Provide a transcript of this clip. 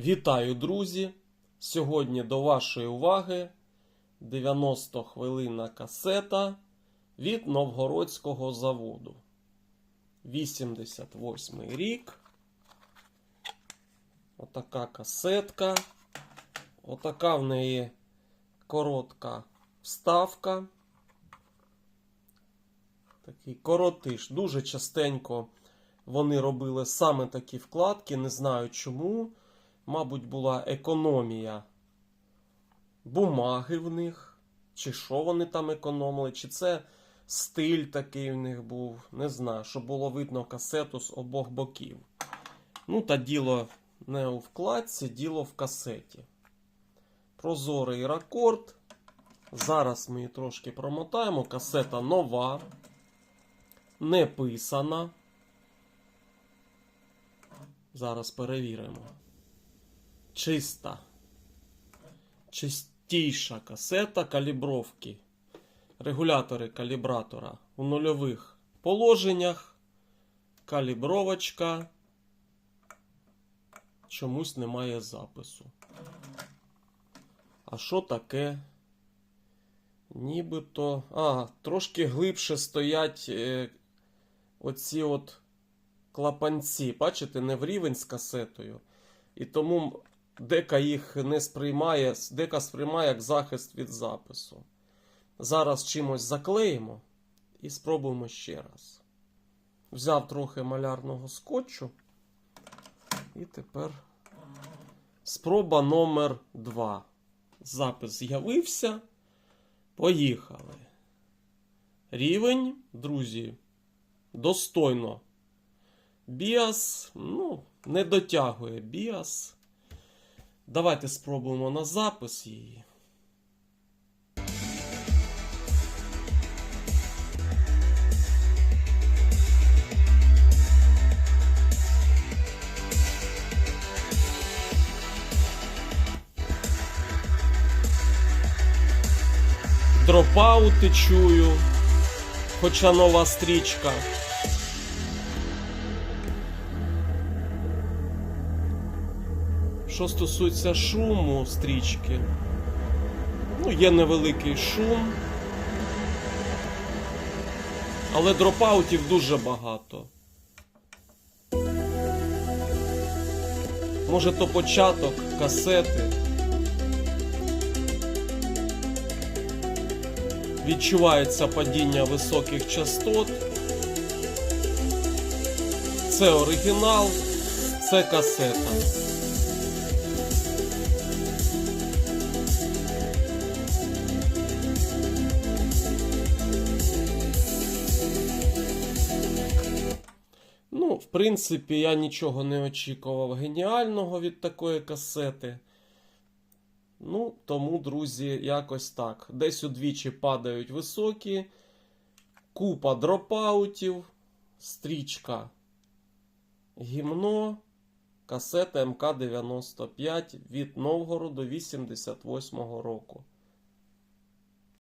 Вітаю, друзі! Сьогодні до вашої уваги 90 хвилинна касета від Новгородського заводу. 88 рік. Отака касетка. Отака в неї коротка вставка. Такий коротиш. Дуже частенько вони робили саме такі вкладки. Не знаю чому. Мабуть, була економія бумаги в них, чи що вони там економили, чи це стиль такий в них був. Не знаю, щоб було видно касету з обох боків. Ну, та діло не у вкладці, діло в касеті. Прозорий ракорд. Зараз ми її трошки промотаємо. Касета нова, не писана. Зараз перевіримо. Чиста. Чистіша касета калібровки. Регулятори калібратора у нульових положеннях. Калібровочка. Чомусь немає запису. А що таке? Нібито. А, трошки глибше стоять е, оці от клапанці. Бачите, не в рівень з касетою. І тому дека їх не сприймає, дека сприймає як захист від запису. Зараз чимось заклеїмо і спробуємо ще раз. Взяв трохи малярного скотчу. І тепер спроба номер 2. Запис з'явився. Поїхали. Рівень, друзі, достойно. Біас, ну, не дотягує біас. Давайте спробуємо на запис її. Дропаути чую, хоча нова стрічка. Що стосується шуму стрічки, ну, є невеликий шум, але дропаутів дуже багато. Може, то початок касети. Відчувається падіння високих частот. Це оригінал, це касета. В принципі, я нічого не очікував геніального від такої касети. Ну, тому, друзі, якось так. Десь удвічі падають високі, купа дропаутів, стрічка гімно, касета МК-95 від Новгороду 88-го року.